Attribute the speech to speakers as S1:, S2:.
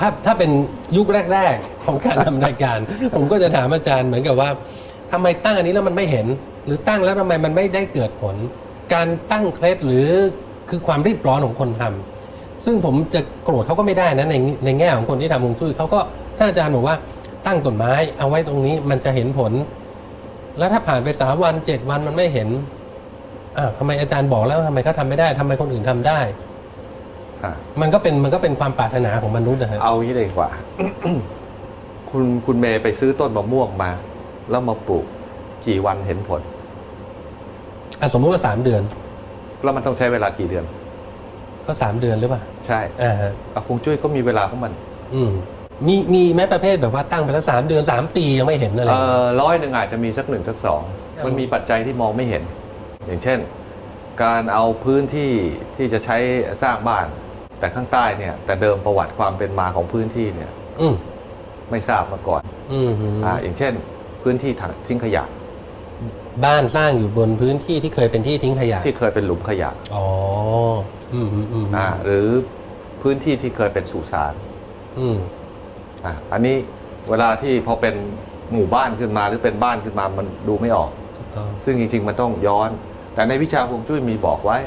S1: ถ้าถ้าเป็นยุคแรก ๆ ของการทำรายการ ผมก็จะถามอาจารย์เหมือนกับว่าทำไมตั้งอันนี้แล้วมันไม่เห็น หรือตั้งแล้วทำไมมันไม่ได้เกิดผล การตั้งเคล็ดหรือคือความรีบร้อนของคนทำซึ่งผมจะโกรธเขาก็ไม่ได้นะในในแง่ของคนที่ทำฮวงจุ้ยเขาก็ถ้าอาจารย์บอกว่าตั้งต้นไม้เอาไว้ตรงนี้มันจะเห็นผล แล้วถ้าผ่านไปสามวันเจ็ดวันมันไม่เห็นอ่าวทำไมอาจารย์บอกแล้วทำไมเขาทำไม่ได้ทำไมคนอื่นทำได้
S2: อะ
S1: มันก็เป็นมันก็เป็นความปรารถนาของมนุษย์นะฮะ
S2: เอางี้เลยดีกว่า คุณคุณเมย์ไปซื้อต้นมะม่วงมา แล้วมาปลูกกี่วันเห็นผล
S1: อะสมมุติว่าสามเดือน
S2: แล้วมันต้องใช้เวลากี่เดือน
S1: ก็สามเดือนหรือเปล่า
S2: ใช่
S1: อ่าฮะ
S2: อะคงจุ้ยก็มีเวลาของมัน
S1: อืมมีมีแม้ประเภทแบบว่าตั้งไปแล้วสามเดือนสามปียังไม่เห็นอะไร
S2: เออร้อยหนึ่งอาจจะมีสักหนึ่งสักสอง
S1: ครับ
S2: มันมีปัจจัยที่มองไม่เห็น อย่างเช่น การเอาพื้นที่ที่จะใช้สร้างบ้าน แต่ข้างใต้เนี่ยแต่เดิมประวัติความเป็นมาของพื้นที่เนี่ย
S1: อืม
S2: ไม่ทราบมาก่อน
S1: อืมฮึ
S2: อ่าอย่างเช่น พื้นที่ถังทิ้งขยะ
S1: บ้านสร้างอยู่บนพื้นที่ที่เคยเป็นที่ทิ้งขยะ
S2: ที่เคยเป็นหลุมขยะ
S1: อ๋ออืมอืมอืม
S2: อ่าหรือพื้นที่ที่เคยเป็นสุสาน
S1: อืม
S2: อะอันนี้เวลาที่พอเป็นหมู่บ้านขึ้นมาหรือเป็นบ้านขึ้นมามันดูไม่ออก
S1: ถูกต้อง
S2: ซึ่งจริงๆมันต้องย้อน แต่ในวิชาฮวงจุ้ยมีบอกไว้